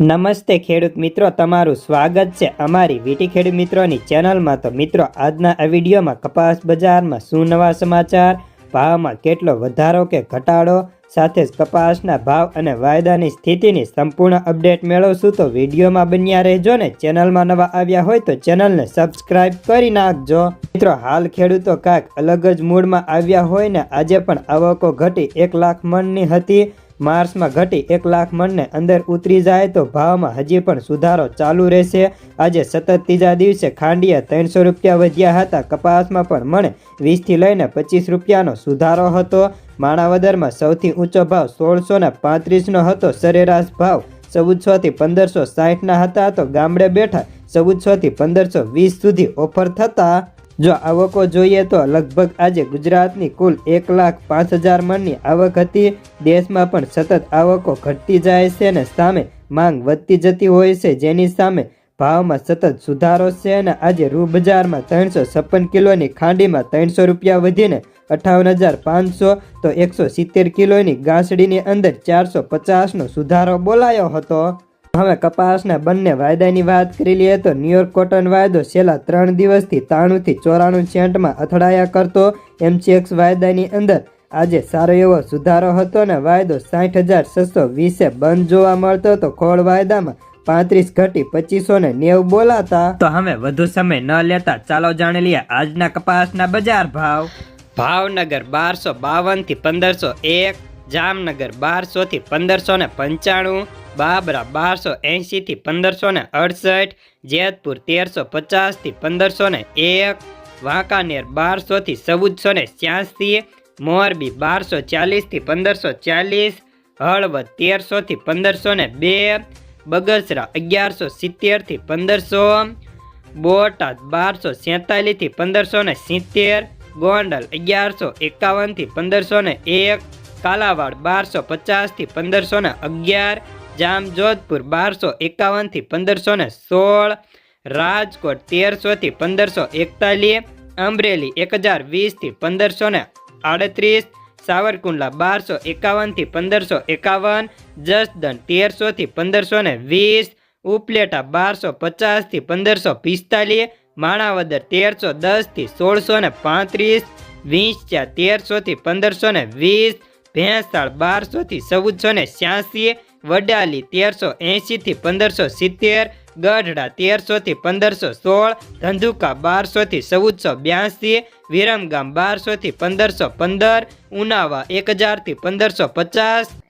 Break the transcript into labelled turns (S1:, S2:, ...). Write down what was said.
S1: નમસ્તે ખેડૂત મિત્રો, તમારું સ્વાગત છે અમારી વીટી ખેડૂત મિત્રોની ચેનલમાં. તો મિત્રો, આજના આ વિડીયોમાં કપાસ બજારમાં શું નવા સમાચાર? ભાવમાં કેટલો વધારો કે ઘટાડો? સાથે જ કપાસના ભાવ અને વાયદાની સ્થિતિની સંપૂર્ણ અપડેટ મેળવશું. તો વિડીયોમાં બન્યા રહેજો ને, ચેનલમાં નવા આવ્યા હોય તો ચેનલને સબસ્ક્રાઇબ કરી નાખજો. મિત્રો, હાલ ખેડૂતો કાંઈક અલગ જ મૂડમાં આવ્યા હોય ને, આજે પણ આવકો ઘટી એક લાખ મણની હતી. માર્ચમાં ઘટી એક લાખ મણને અંદર ઉતરી જાય તો ભાવમાં હજી પણ સુધારો ચાલુ રહેશે. આજે સતત ત્રીજા દિવસે ખાંડિયા ત્રણસો રૂપિયા વધ્યા હતા. કપાસમાં પણ મણે વીસથી લઈને પચીસ રૂપિયાનો સુધારો હતો. માણાવદરમાં સૌથી ઊંચો ભાવ સોળસો ને પાંત્રીસનો હતો. સરેરાશ ભાવ ચૌદસોથી પંદરસો સાહીઠના હતા તો ગામડે બેઠા ચૌદસોથી પંદરસો વીસ સુધી ઓફર થતા જો આવકો જોઈએ તો લગભગ આજે ગુજરાતની કુલ એક લાખ પાંચ હજાર મણની આવક હતી. દેશમાં પણ સતત આવકો ઘટતી જાય છે અને સામે માંગ વધતી જતી હોય છે. જેની સામે ભાવમાં સતત સુધારો છે અને આજે રૂ બજારમાં ત્રણસો છપ્પન કિલોની ખાંડીમાં ત્રણસો રૂપિયા વધીને અઠાવન હજાર પાંચસો તો એકસો સિત્તેર કિલોની ગાંસડીની અંદર ચારસો પચાસનો સુધારો બોલાયો હતો. હવે કપાસના બંને વાયદાની વાત કરી લઈએ તો ન્યુયોર્ક કોટન વાયદો છેલ્લા ત્રણ દિવસથી ત્રાણુંથી ચોરાણું સેન્ટમાં અથડાયા કરતો. એમસીએક્સ વાયદાની અંદર આજે સારો એવો સુધારો હતો અને વાયદો સાઠ હજાર છસો વીસે બંધ જોવા મળતો હતો ખોળ વાયદામાં પાંત્રીસ ઘટી પચીસો ને નેવું બોલાતા. તો હવે વધુ સમય ન લેતા ચાલો જાણી લઈએ આજના કપાસના બજાર ભાવ. ભાવનગર બારસો બાવનથી પંદરસો એક, જામનગર બારસોથી પંદરસો ને પંચાણું બાબરા બારસો એંશીથી પંદરસો ને અડસઠ, જેતપુર તેરસો પચાસથી પંદરસો ને એક, વાંકાનેર બારસોથી ચૌદસો ને છ્યાસી, મોરબી બારસો ચાલીસથી પંદરસો ચાલીસ, હળવદ તેરસોથી પંદરસો ને બે, બગસરા અગિયારસો સિત્તેરથી પંદરસો, બોટાદ બારસો સેતાલીસથી પંદરસો ને સિત્તેર, ગોંડલ અગિયારસો એકાવનથી પંદરસો ને એક, કાલાવાડ બારસો પચાસથી પંદરસો ને અગિયાર જામજોધપુર બારસો એકાવનથી પંદરસો ને સોળ, રાજકોટ તેરસોથી પંદરસો એકતાલીસ, અમરેલી એક હજાર વીસથી પંદરસો ને આડત્રીસ, સાવરકુંડલા બારસો એકાવનથી પંદરસો એકાવન, જસદણ તેરસોથી પંદરસો ને વીસ, ઉપલેટા બારસો પચાસથી પંદરસો પિસ્તાલીસ, માણાવદર તેરસો દસથી સોળસો ને પાંત્રીસ વીંછા તેરસોથી પંદરસો ને વીસ, ભેંસાળ બારસોથી ચૌદસો ને છ્યાસી વડાલી તેરસો એંશીથી પંદરસો સિત્તેર, ગઢડા તેરસોથી પંદરસો સોળ, ધંધુકા બારસોથી ચૌદસો બ્યાસી, વિરમગામ બારસોથી પંદરસો પંદર, ઉનાવા એક હજારથી પંદરસો પચાસ